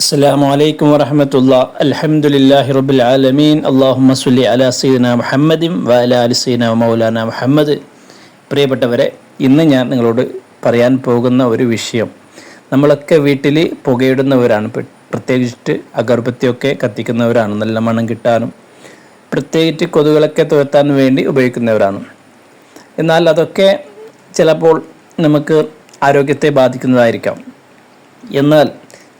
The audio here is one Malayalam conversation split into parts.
അസ്സാം അലൈക്കും വരഹമത്തുള്ള അലഹമുല്ലാഹി റബുൽ ആലമീൻ. അള്ളാഹുമ്മ സുല്ലി അല സീന മുഹമ്മദിം വഅല അലി സീന മൗലാന മുഹമ്മദ്. പ്രിയപ്പെട്ടവരെ ഇന്ന് ഞാൻ നിങ്ങളോട് പറയാൻ പോകുന്ന ഒരു വിഷയം. നമ്മളൊക്കെ വീട്ടിൽ പുകയിടുന്നവരാണ്. പ്രത്യേകിച്ചിട്ട് അഗർഭത്തിയൊക്കെ കത്തിക്കുന്നവരാണ്. നല്ല മണം കിട്ടാനും പ്രത്യേകിച്ച് കൊതുകളൊക്കെ തുരത്താൻ വേണ്ടി ഉപയോഗിക്കുന്നവരാണ്. എന്നാൽ അതൊക്കെ ചിലപ്പോൾ നമുക്ക് ആരോഗ്യത്തെ ബാധിക്കുന്നതായിരിക്കാം. എന്നാൽ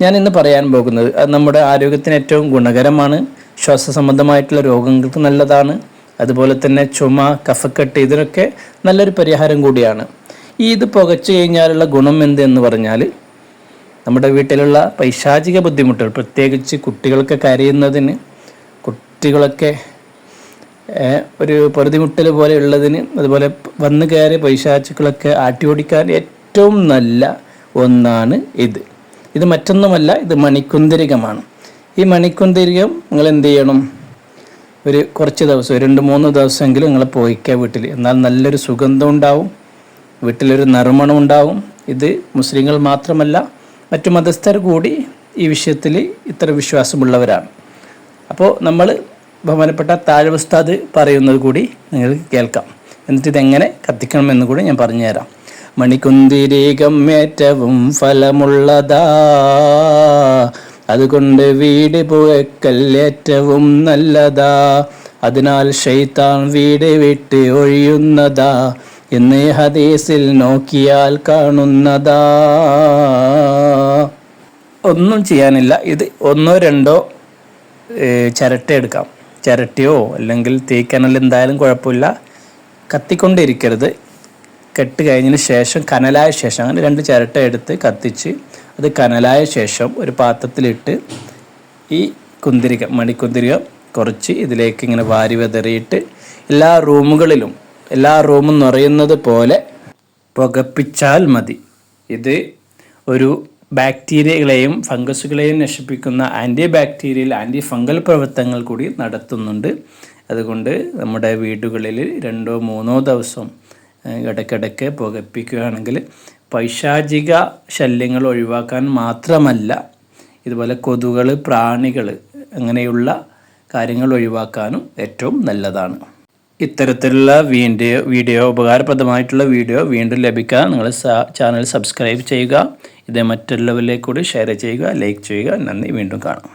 ഞാൻ ഇന്ന് പറയാൻ പോകുന്നത് അത് നമ്മുടെ ആരോഗ്യത്തിന് ഏറ്റവും ഗുണകരമാണ്. ശ്വാസ സംബന്ധമായിട്ടുള്ള രോഗങ്ങൾക്ക് നല്ലതാണ്. അതുപോലെ തന്നെ ചുമ കഫക്കെട്ട് ഇതിനൊക്കെ നല്ലൊരു പരിഹാരം കൂടിയാണ്. ഈ ഇത് പുകച്ചു കഴിഞ്ഞാലുള്ള ഗുണം എന്ത് എന്ന് പറഞ്ഞാൽ നമ്മുടെ വീട്ടിലുള്ള പൈശാചിക ബുദ്ധിമുട്ടുകൾ പ്രത്യേകിച്ച് കുട്ടികൾക്ക് കരയുന്നതിന് കുട്ടികളൊക്കെ ഒരു പൊറുതിമുട്ടൽ പോലെ ഉള്ളതിന് അതുപോലെ വന്നു കയറിയ പൈശാചുക്കളൊക്കെ ആട്ടി ഓടിക്കാൻ ഏറ്റവും നല്ല ഒന്നാണ് ഇത്. ഇത് മറ്റൊന്നുമല്ല ഇത് മണിക്കുന്തിരികമാണ്. ഈ മണിക്കുന്തിരികം നിങ്ങൾ എന്ത് ചെയ്യണം? ഒരു കുറച്ച് ദിവസം രണ്ട് മൂന്ന് ദിവസമെങ്കിലും നിങ്ങൾ പോയിക്കുക വീട്ടിൽ. എന്നാൽ നല്ലൊരു സുഗന്ധം ഉണ്ടാവും വീട്ടിലൊരു നറുമണം ഉണ്ടാവും. ഇത് മുസ്ലിങ്ങൾ മാത്രമല്ല മറ്റു മതസ്ഥർ കൂടി ഈ വിഷയത്തിൽ ഇത്ര വിശ്വാസമുള്ളവരാണ്. അപ്പോൾ നമ്മൾ ബഹുമാനപ്പെട്ട താഴ്വസ്താദ് പറയുന്നത് കൂടി നിങ്ങൾക്ക് കേൾക്കാം. എന്നിട്ട് ഇതെങ്ങനെ കത്തിക്കണമെന്ന് കൂടി ഞാൻ പറഞ്ഞുതരാം. മണിക്കുന്തിരീകം ഏറ്റവും ഫലമുള്ളതാ. അതുകൊണ്ട് വീട് ഏറ്റവും നല്ലതാ. അതിനാൽ ഷെയ്ത്താൻ വീട് വിട്ട് ഒഴിയുന്നതാ. എന്ന് ഹദീസിൽ നോക്കിയാൽ കാണുന്നതാ. ഒന്നും ചെയ്യാനില്ല. ഇത് ഒന്നോ രണ്ടോ ചിരട്ട എടുക്കാം. ചിരട്ടയോ അല്ലെങ്കിൽ തീക്കനൽ എന്തായാലും കുഴപ്പമില്ല. കത്തിക്കൊണ്ടിരിക്കരുത്. കെട്ട് കഴിഞ്ഞതിന് ശേഷം കനലായ ശേഷം അങ്ങനെ രണ്ട് ചിരട്ട എടുത്ത് കത്തിച്ച് അത് കനലായ ശേഷം ഒരു പാത്രത്തിലിട്ട് ഈ കുന്തിരിക മണിക്കുന്തിരിക കുറച്ച് ഇതിലേക്ക് ഇങ്ങനെ വാരി വെതറിയിട്ട് എല്ലാ റൂമുകളിലും എല്ലാ റൂമും നിറയുന്നത് പോലെ പുകപ്പിച്ചാൽ മതി. ഇത് ഒരു ബാക്ടീരിയകളെയും ഫംഗസുകളെയും നശിപ്പിക്കുന്ന ആന്റി ബാക്ടീരിയൽ ആന്റി ഫംഗൽ പ്രവർത്തനങ്ങൾ കൂടി നടത്തുന്നുണ്ട്. അതുകൊണ്ട് നമ്മുടെ വീടുകളിൽ രണ്ടോ മൂന്നോ ദിവസം ഇടയ്ക്കിടയ്ക്ക് പുകപ്പിക്കുകയാണെങ്കിൽ പൈശാചിക ശല്യങ്ങൾ ഒഴിവാക്കാൻ മാത്രമല്ല ഇതുപോലെ കൊതുകൾ പ്രാണികൾ അങ്ങനെയുള്ള കാര്യങ്ങൾ ഒഴിവാക്കാനും ഏറ്റവും നല്ലതാണ്. ഇത്തരത്തിലുള്ള വീഡിയോ വീഡിയോ ഉപകാരപ്രദമായിട്ടുള്ള വീഡിയോ വീണ്ടും ലഭിക്കാൻ നിങ്ങൾ ചാനൽ സബ്സ്ക്രൈബ് ചെയ്യുക. ഇത് മറ്റുള്ളവരിലേക്ക് കൂടി ഷെയർ ചെയ്യുക ലൈക്ക് ചെയ്യുക. നന്ദി വീണ്ടും കാണാം.